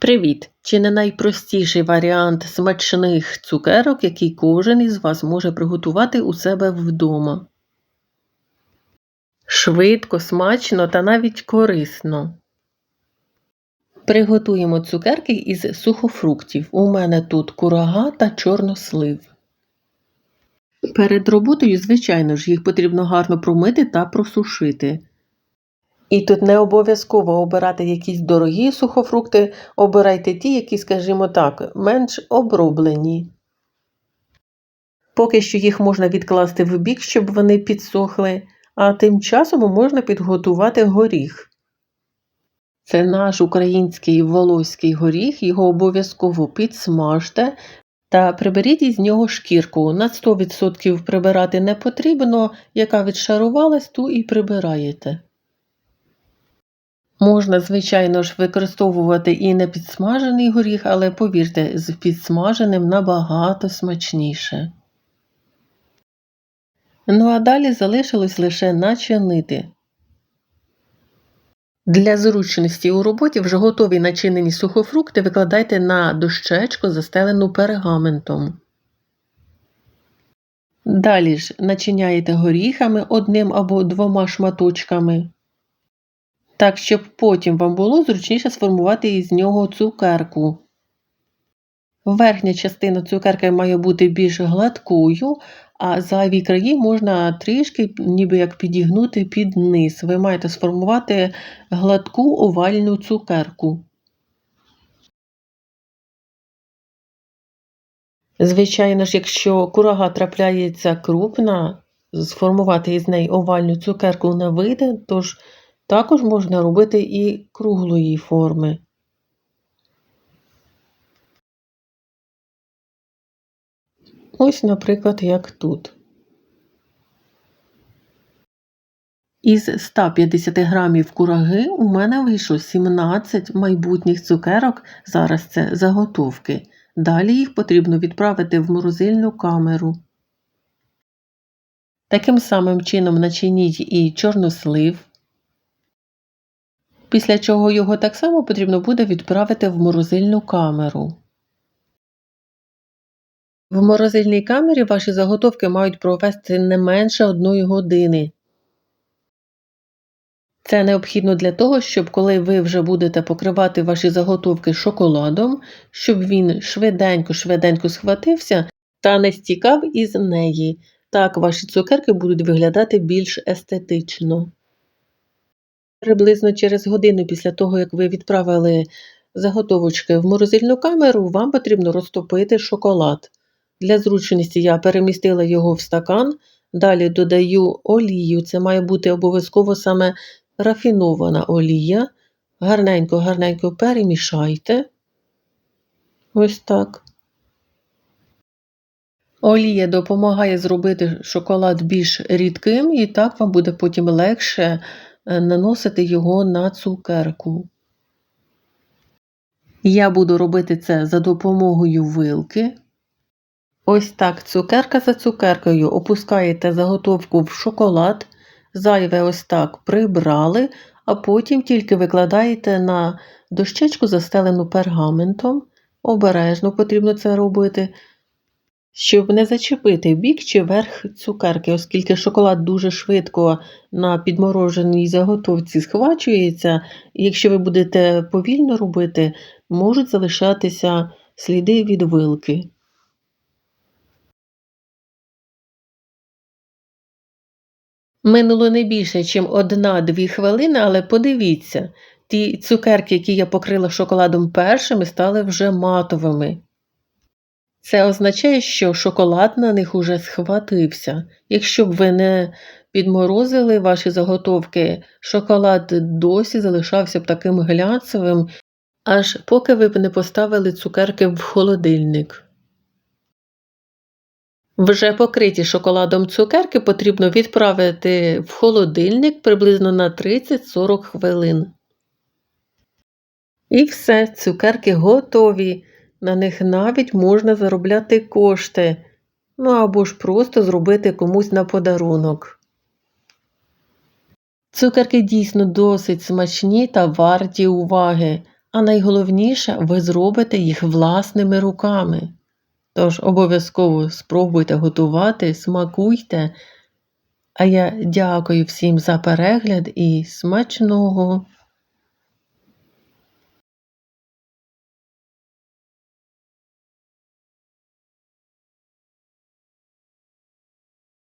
Привіт! Чи не найпростіший варіант смачних цукерок, який кожен із вас може приготувати у себе вдома? Швидко, смачно та навіть корисно. Приготуємо цукерки із сухофруктів. У мене тут курага та чорнослив. Перед роботою, звичайно ж, їх потрібно гарно промити та просушити. І тут не обов'язково обирати якісь дорогі сухофрукти, обирайте ті, які, скажімо так, менш оброблені. Поки що їх можна відкласти в бік, щоб вони підсохли, а тим часом можна підготувати горіх. Це наш український волоський горіх, його обов'язково підсмажте та приберіть із нього шкірку. На 100% прибирати не потрібно, яка відшарувалась, ту і прибираєте. Можна, звичайно ж, використовувати і не підсмажений горіх, але повірте, з підсмаженим набагато смачніше. Ну а далі залишилось лише начинити. Для зручності у роботі вже готові начинені сухофрукти викладайте на дощечку, застелену пергаментом. Далі ж начиняєте горіхами одним або двома шматочками так, щоб потім вам було зручніше сформувати із нього цукерку. Верхня частина цукерки має бути більш гладкою, а зайві краї можна трішки ніби як підігнути під низ. Ви маєте сформувати гладку овальну цукерку. Звичайно ж, якщо курага трапляється крупна, сформувати із неї овальну цукерку не вийде, тож також можна робити і круглої форми. Ось, наприклад, як тут. Із 150 грамів кураги у мене вийшло 17 майбутніх цукерок, зараз це заготовки. Далі їх потрібно відправити в морозильну камеру. Таким самим чином начиніть і чорнослив, після чого його так само потрібно буде відправити в морозильну камеру. В морозильній камері ваші заготовки мають провести не менше одної години. Це необхідно для того, щоб коли ви вже будете покривати ваші заготовки шоколадом, щоб він швиденько-швиденько схватився та не стікав із неї. Так ваші цукерки будуть виглядати більш естетично. Приблизно через годину після того, як ви відправили заготовочки в морозильну камеру, вам потрібно розтопити шоколад. Для зручності я перемістила його в стакан, далі додаю олію. Це має бути обов'язково саме рафінована олія. Гарненько-гарненько перемішайте. Ось так. Олія допомагає зробити шоколад більш рідким, і так вам буде потім легше наносити його на цукерку. Я буду робити це за допомогою вилки. Ось так цукерка за цукеркою опускаєте заготовку в шоколад, зайве ось так прибрали, а потім тільки викладаєте на дощечку, застелену пергаментом. Обережно потрібно це робити щоб не зачепити бік чи верх цукерки, оскільки шоколад дуже швидко на підмороженій заготовці схвачується, якщо ви будете повільно робити, можуть залишатися сліди від вилки. Минуло не більше, ніж одна-дві хвилини, але подивіться, ті цукерки, які я покрила шоколадом першими, стали вже матовими. Це означає, що шоколад на них уже схватився. Якщо б ви не підморозили ваші заготовки, шоколад досі залишався б таким глянцевим, аж поки ви б не поставили цукерки в холодильник. Вже покриті шоколадом цукерки потрібно відправити в холодильник приблизно на 30-40 хвилин. І все, цукерки готові. На них навіть можна заробляти кошти, ну або ж просто зробити комусь на подарунок. Цукерки дійсно досить смачні та варті уваги, а найголовніше ви зробите їх власними руками. Тож обов'язково спробуйте готувати, смакуйте. А я дякую всім за перегляд і смачного!